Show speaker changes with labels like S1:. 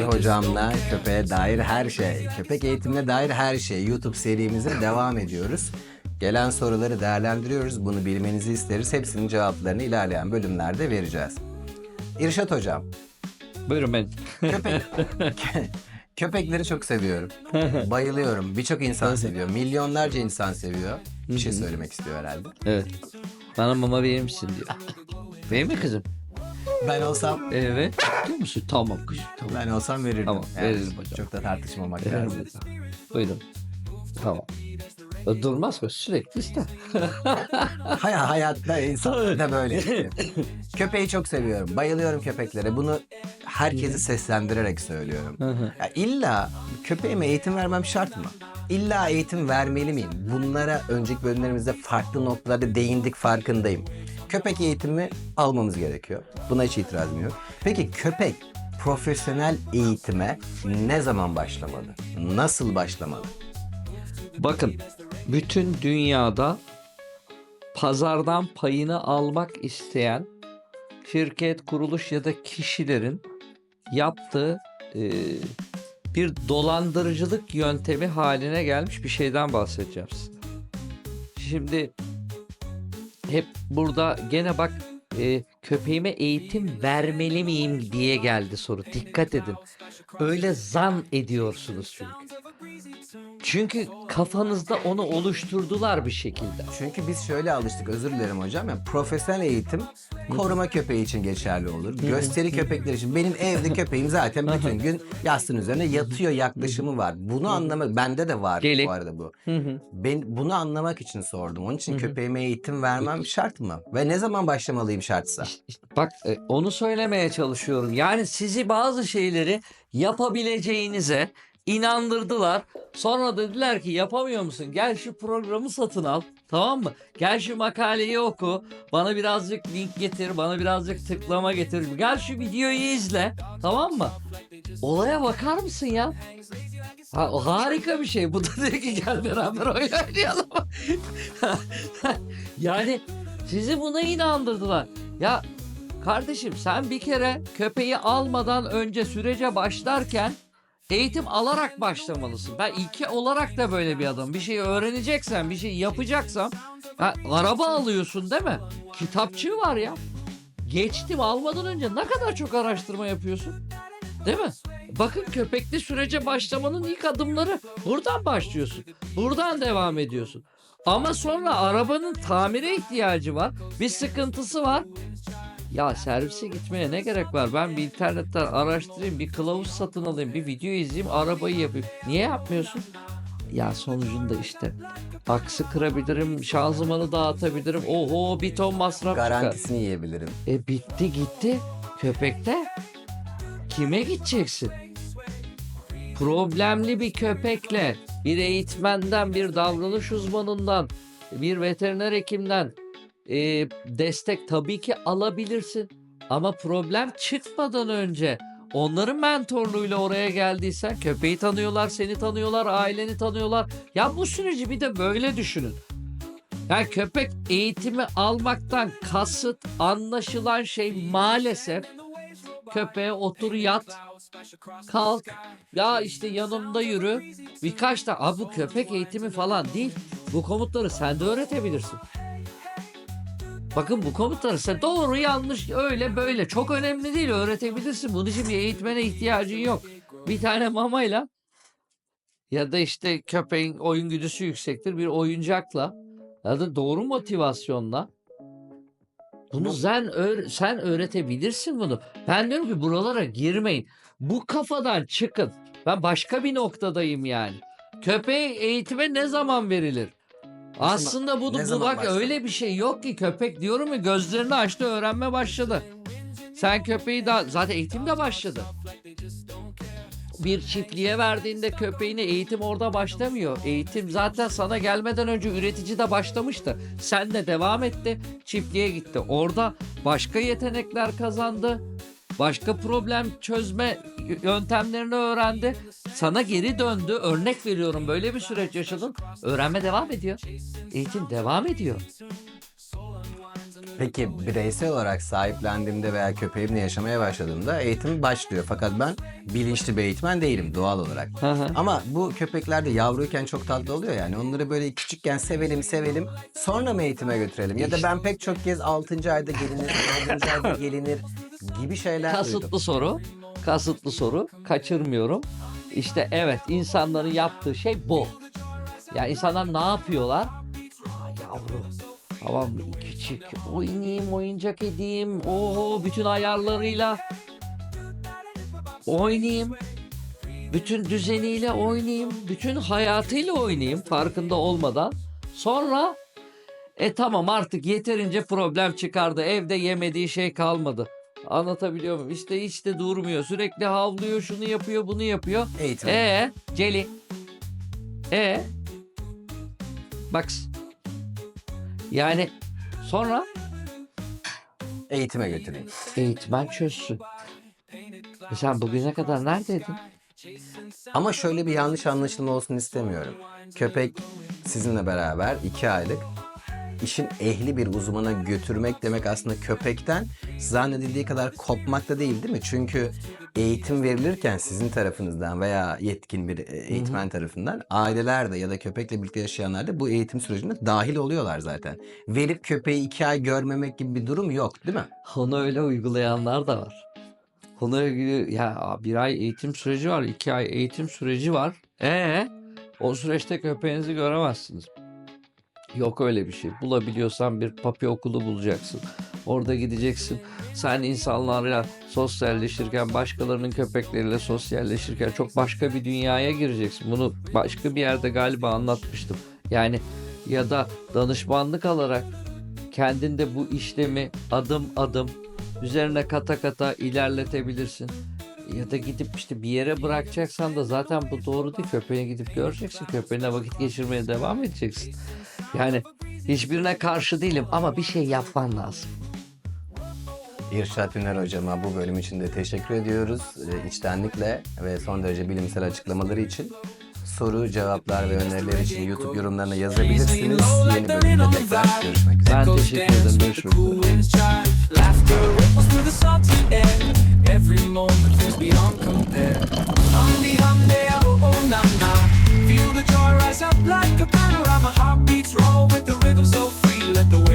S1: Yaşar hocamla köpeğe dair her şey, köpek eğitimine dair her şey YouTube serimize devam ediyoruz. Gelen soruları değerlendiriyoruz. Bunu bilmenizi isteriz. Hepsinin cevaplarını ilerleyen bölümlerde vereceğiz. İrşat hocam,
S2: Buyurun ben.
S1: köpek, köpekleri çok seviyorum. Bayılıyorum. Birçok insan seviyor. Milyonlarca insan seviyor. Bir şey söylemek istiyor herhalde.
S2: Evet. Bana mama verir misin diyor. Verir mi kızım?
S1: Ben olsam
S2: Evet. Diyor musun? Tamam kızım. Tamam.
S1: ben olsam verirdim.
S2: Tamam, veririm hocam.
S1: Çok da tartışmamak lazım.
S2: Buyurun. Tamam. O Durmaz mı? Sürekli işte.
S1: Hay hayatta insan da böyle. Köpeği çok seviyorum. Bayılıyorum köpeklere. Bunu herkesi seslendirerek söylüyorum.
S2: Hı hı.
S1: Ya illa köpeğime eğitim vermem şart mı? İlla eğitim vermeli miyim? Bunlara önceki bölümlerimizde farklı noktalarda değindik farkındayım. Köpek eğitimi almamız gerekiyor. Buna hiç itirazım yok. Peki köpek profesyonel eğitime ne zaman başlamalı? Nasıl başlamalı?
S2: Bakın bütün dünyada pazardan payını almak isteyen şirket, kuruluş ya da kişilerin yaptığı e, bir dolandırıcılık yöntemi haline gelmiş bir şeyden bahsedeceğim size. Şimdi hep burada gene bak e, köpeğime eğitim vermeli miyim diye geldi soru. Dikkat edin. Öyle zan ediyorsunuz çünkü. Çünkü kafanızda onu oluşturdular bir şekilde.
S1: Çünkü biz şöyle alıştık özür dilerim hocam. Yani profesyonel eğitim koruma köpeği için geçerli olur. Gösteri köpekleri için. Benim evde köpeğim zaten bütün gün yastığın üzerine yatıyor yaklaşımı var. Bunu anlamak bende de var
S2: Gelin.
S1: bu arada bu. Ben bunu anlamak için sordum. Onun için köpeğime eğitim vermem şart mı? Ve ne zaman başlamalıyım şartsa?
S2: Bak e, onu söylemeye çalışıyorum. Yani sizi bazı şeyleri yapabileceğinize inandırdılar. Sonra dediler ki yapamıyor musun? Gel şu programı satın al. Tamam mı? Gel şu makaleyi oku. Bana birazcık link getir. Bana birazcık tıklama getir. Gel şu videoyu izle. Tamam mı? Olaya bakar mısın ya? Ha, harika bir şey. Bu da diyor ki gel beraber oynayalım. yani sizi buna inandırdılar. Ya kardeşim sen bir kere köpeği almadan önce sürece başlarken eğitim alarak başlamalısın. Ben ilke olarak da böyle bir adam. Bir şey öğreneceksen, bir şey yapacaksan ha, araba alıyorsun değil mi? Kitapçığı var ya. Geçtim almadan önce ne kadar çok araştırma yapıyorsun. Değil mi? Bakın köpekli sürece başlamanın ilk adımları buradan başlıyorsun. Buradan devam ediyorsun. Ama sonra arabanın tamire ihtiyacı var. Bir sıkıntısı var. Ya servise gitmeye ne gerek var? Ben bir internetten araştırayım, bir kılavuz satın alayım, bir video izleyeyim, arabayı yapayım. Niye yapmıyorsun? Ya sonucunda işte aksı kırabilirim, şanzımanı dağıtabilirim. Oho bir ton masraf çıkar.
S1: Garantisini yiyebilirim.
S2: E bitti gitti. Köpekte kime gideceksin? Problemli bir köpekle bir eğitmenden, bir davranış uzmanından, bir veteriner hekimden e, destek tabii ki alabilirsin. Ama problem çıkmadan önce onların mentorluğuyla oraya geldiysen köpeği tanıyorlar, seni tanıyorlar, aileni tanıyorlar. Ya bu süreci bir de böyle düşünün. Yani köpek eğitimi almaktan kasıt anlaşılan şey maalesef köpeğe otur yat kalk ya işte yanımda yürü birkaç da bu köpek eğitimi falan değil bu komutları sen de öğretebilirsin. Bakın bu komutları sen doğru yanlış öyle böyle çok önemli değil öğretebilirsin. Bunun için bir eğitmene ihtiyacın yok. Bir tane mamayla ya da işte köpeğin oyun güdüsü yüksektir bir oyuncakla ya da doğru motivasyonla bunu sen, öğ- sen öğretebilirsin bunu. Ben diyorum ki buralara girmeyin. Bu kafadan çıkın. Ben başka bir noktadayım yani. Köpeğe eğitime ne zaman verilir? Aslında bu,
S1: ne
S2: bu bak
S1: başlar?
S2: öyle bir şey yok ki köpek diyorum ya gözlerini açtı öğrenme başladı. Sen köpeği daha zaten eğitim de başladı. Bir çiftliğe verdiğinde köpeğine eğitim orada başlamıyor. Eğitim zaten sana gelmeden önce üretici de başlamıştı. Sen de devam etti. Çiftliğe gitti. Orada başka yetenekler kazandı. Başka problem çözme yöntemlerini öğrendi. Sana geri döndü. Örnek veriyorum böyle bir süreç yaşadın. Öğrenme devam ediyor. Eğitim devam ediyor.
S1: Peki bireysel olarak sahiplendiğimde veya köpeğimle yaşamaya başladığımda eğitim başlıyor. Fakat ben bilinçli bir eğitmen değilim doğal olarak.
S2: Hı hı.
S1: Ama bu köpekler de yavruyken çok tatlı oluyor yani. Onları böyle küçükken sevelim sevelim sonra mı eğitime götürelim? Ya da ben pek çok kez 6. ayda gelinir, 4. ayda gelinir gibi şeyler duydum.
S2: Kasıtlı soru. Kasıtlı soru. Kaçırmıyorum. İşte evet insanların yaptığı şey bu. Ya insanlar ne yapıyorlar? Aa, yavru. Tamam? Küçük. Oynayayım, oyuncak edeyim. Oo, bütün ayarlarıyla. Oynayayım. Bütün düzeniyle oynayayım. Bütün hayatıyla oynayayım farkında olmadan. Sonra e tamam artık yeterince problem çıkardı. Evde yemediği şey kalmadı. Anlatabiliyor muyum? İşte hiç de durmuyor. Sürekli havlıyor, şunu yapıyor, bunu yapıyor.
S1: Eğitim.
S2: E Celi. E Bak. Yani sonra
S1: Eğitime götüreyim.
S2: eğitmen çözsün. E sen bugüne kadar neredeydin?
S1: Ama şöyle bir yanlış anlaşılma olsun istemiyorum. Köpek sizinle beraber iki aylık işin ehli bir uzmana götürmek demek aslında köpekten zannedildiği kadar kopmak da değil değil mi? Çünkü eğitim verilirken sizin tarafınızdan veya yetkin bir e, eğitmen tarafından aileler de ya da köpekle birlikte yaşayanlar da bu eğitim sürecine dahil oluyorlar zaten. Verip köpeği iki ay görmemek gibi bir durum yok değil mi?
S2: Onu öyle uygulayanlar da var. Onu ilgili ya bir ay eğitim süreci var, iki ay eğitim süreci var. E o süreçte köpeğinizi göremezsiniz. Yok öyle bir şey. Bulabiliyorsan bir papi okulu bulacaksın. Orada gideceksin. Sen insanlarla sosyalleşirken, başkalarının köpekleriyle sosyalleşirken çok başka bir dünyaya gireceksin. Bunu başka bir yerde galiba anlatmıştım. Yani ya da danışmanlık alarak kendinde bu işlemi adım adım üzerine kata kata ilerletebilirsin. Ya da gidip işte bir yere bırakacaksan da zaten bu doğru değil. Köpeğine gidip göreceksin. Köpeğine vakit geçirmeye devam edeceksin. Yani hiçbirine karşı değilim ama bir şey yapman lazım.
S1: İrşad Üner hocama bu bölüm için de teşekkür ediyoruz. Ee, içtenlikle ve son derece bilimsel açıklamaları için. Soru, cevaplar ve öneriler için YouTube yorumlarına yazabilirsiniz. Yeni bölümde tekrar görüşmek üzere.
S2: Ben teşekkür ederim. Görüşmek üzere.
S3: every moment is beyond compare. Humdy hum day, oh oh na na. Feel the joy rise up like a panorama. Heartbeats roll with the rhythm so free. Let the way.